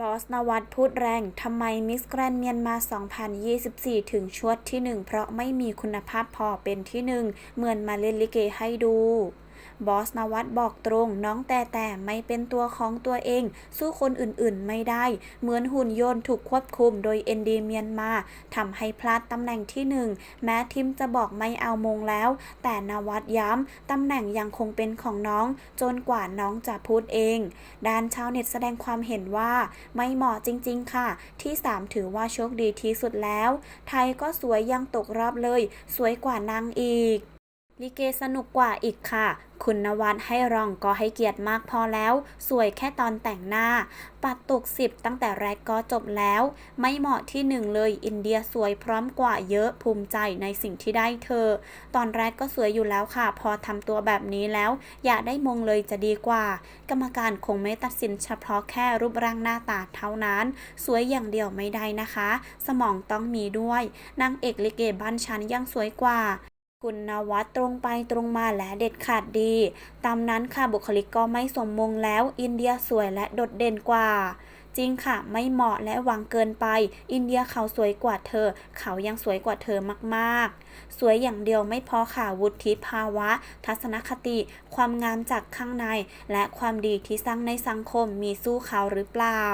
บอสนวัตพูดแรง ทำไมมิสแกรนเมียนมา 2024 ถึงชวดที่หนึ่งเพราะไม่มีคุณภาพพอเป็นที่หนึ่งเหมือนมาเล่นลิเกให้ดู บอสนวัตบอกตรง น้องแต่แต่ไม่เป็นตัวของตัวเอง สู้คนอื่นๆไม่ได้ เหมือนหุ่นยนต์ถูกควบคุมโดยเอ็นดีเมียนมาทำให้พลาดตำแหน่งที่หนึ่งแม้ทิมจะบอกไม่เอามงแล้ว แต่นวัตย้ำตำแหน่งยังคงเป็นของน้อง จนกว่าน้องจะพูดเอง ด้านชาวเน็ตแสดงความเห็นว่า ไม่เหมาะจริง ๆ ค่ะ ที่ 3 ถือว่าโชคดีที่สุดแล้ว ไทยก็สวยยังตกรอบเลย สวยกว่านางอีก ลิเกสนุกกว่าอีกค่ะ คุณนวัดให้รองก็ให้เกียรติมากพอแล้ว สวยแค่ตอนแต่งหน้า ปัดตกสิบตั้งแต่แรกก็จบแล้ว ไม่เหมาะที่หนึ่งเลย อินเดียสวยพร้อมกว่าเยอะ ภูมิใจในสิ่งที่ได้เธอ ตอนแรกก็สวยอยู่แล้วค่ะ พอทำตัวแบบนี้แล้ว อยากได้มงเลยจะดีกว่า กรรมการคงไม่ตัดสินเฉพาะแค่รูปร่างหน้าตาเท่านั้น สวยอย่างเดียวไม่ได้นะคะ สมองต้องมีด้วย นางเอกลิเกบ้านฉันยังสวยกว่า คุณนวัดตรงไปตรงมาและเด็ดขาดดี ตามนั้นค่ะบุคลิกก็ไม่สมมงแล้ว อินเดียสวยและโดดเด่นกว่า จริงค่ะ ไม่เหมาะและหวังเกินไป อินเดียเขาสวยกว่าเธอ เขายังสวยกว่าเธอมากๆ สวยอย่างเดียวไม่พอค่ะวุฒิภาวะ ทัศนคติ ความงามจากข้างใน และความดีที่สร้างในสังคมมีสู้เขาหรือเปล่า